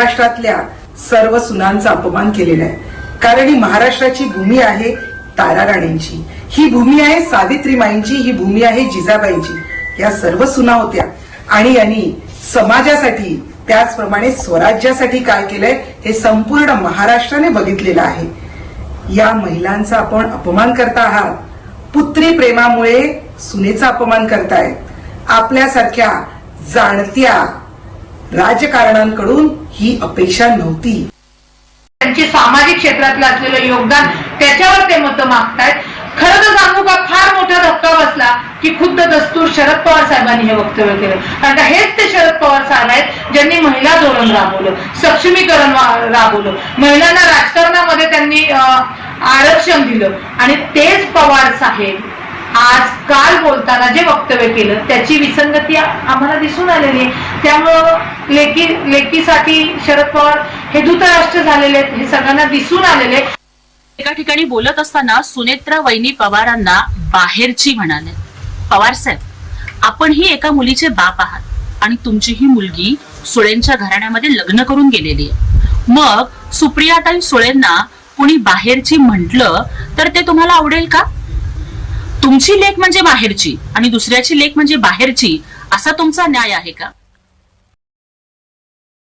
महाराष्ट्रातल्या सर्व सुनांचा अपमान केलेला आहे. कारण ही महाराष्ट्राची भूमी आहे तारा राणेंची. ही भूमी आहे सावित्रीमाईंची ही भूमी आहे जिजाबाईंची. या सर्व सुना होत्या. आणि यांनी समाजासाठी त्याचप्रमाणे स्वराज्यासाठी काय केलंय हे संपूर्ण महाराष्ट्राने बघितलेलं आहे. या महिलांचा आपण अपमान करता आहात. पुत्री प्रेमामुळे सुनेचा अपमान करतायत. आपल्यासारख्या जाणत्या राजकारणांकडून ही अपेक्षा नव्हती. त्यांचे सामाजिक क्षेत्रातलं असलेलं योगदान त्याच्यावर ते मतं मागतायत. खरं तर सांगू का फार मोठा धक्का बसला की खुद्द दस्तूर शरद पवार साहेबांनी हे वक्तव्य केलं. कारण का हेच ते शरद पवार साहेब आहेत ज्यांनी महिला धोरण राबवलं सक्षमीकरण राबवलं. महिलांना राजकारणामध्ये त्यांनी अं, आरक्षण दिलं. आणि तेच पवार साहेब आज काल बोलताना जे वक्तव्य केलं त्याची विसंगती आम्हाला दिसून आलेली आहे. त्यामुळं लेकी लेकीसाठी शरद पवार हे धृतराष्ट्र झालेले आहेत हे सगळ्यांना दिसून आलेले एका ठिकाणी बोलत असताना सुनेत्रा वैनी पवारांना बाहेरची म्हणाले. पवार साहेब आपण ही एका मुलीचे बाप आहात आणि तुमची ही मुलगी सुळेंच्या घराण्यामध्ये लग्न करून गेलेली आहे. मग सुप्रियाताई सुळेंना कुणी बाहेरची म्हटलं तर ते तुम्हाला आवडेल का? तुमची लेख म्हणजे बाहेरची आणि दुसऱ्याची लेख म्हणजे बाहेरची असा तुमचा न्याय आहे का?